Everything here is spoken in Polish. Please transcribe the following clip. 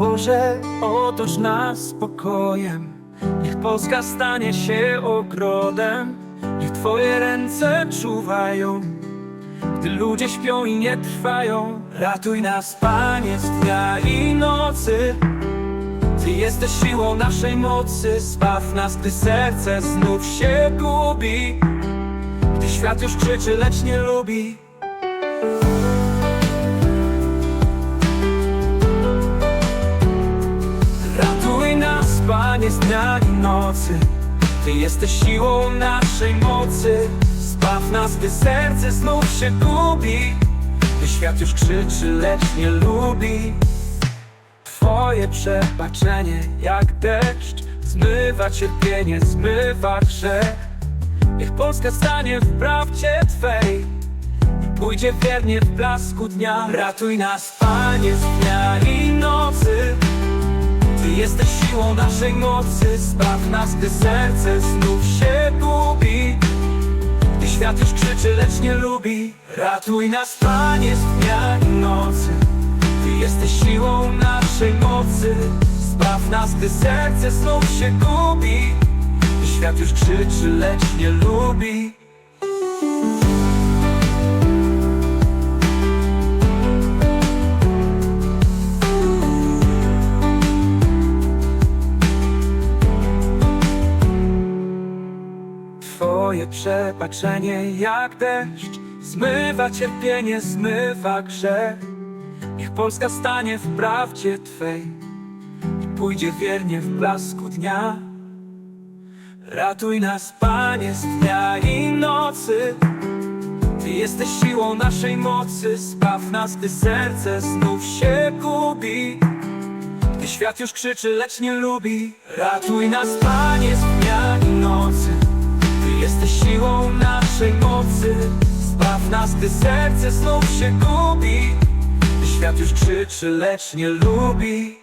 Boże, otocz nas spokojem. Niech Polska stanie się ogrodem. Niech Twoje ręce czuwają, gdy ludzie śpią i nie trwają. Ratuj nas, Panie, z dnia i nocy. Ty jesteś siłą naszej mocy, zbaw nas, gdy serce znów się gubi. Gdy świat już krzyczy, lecz nie lubi. Z dnia i nocy. Ty jesteś siłą naszej mocy. Zbaw nas, gdy serce znów się gubi. Gdy świat już krzyczy, lecz nie lubi. Twoje przebaczenie jak deszcz Zmywa cierpienie, zmywa grzech Niech Polska stanie w prawdzie Twej I pójdzie wiernie w blasku dnia Ratuj nas, Panie, z dnia i Ty jesteś siłą naszej mocy Zbaw nas, gdy serce znów się gubi. Gdy świat już krzyczy, lecz nie lubi Ratuj nas, Panie, z dnia i nocy. Ty jesteś siłą naszej mocy Zbaw nas, gdy serce znów się gubi. Gdy świat już krzyczy, lecz nie lubi Twoje przebaczenie jak deszcz. Zmywa cierpienie, zmywa grzech. Niech Polska stanie w prawdzie Twej I pójdzie wiernie w blasku dnia. Ratuj nas, Panie, z dnia i nocy. Ty jesteś siłą naszej mocy. Zbaw nas, gdy serce znów się gubi. Gdy świat już krzyczy, lecz nie lubi. Ratuj nas, Panie, z dnia nas, gdy serce znów się gubi świat już krzyczy, lecz nie lubi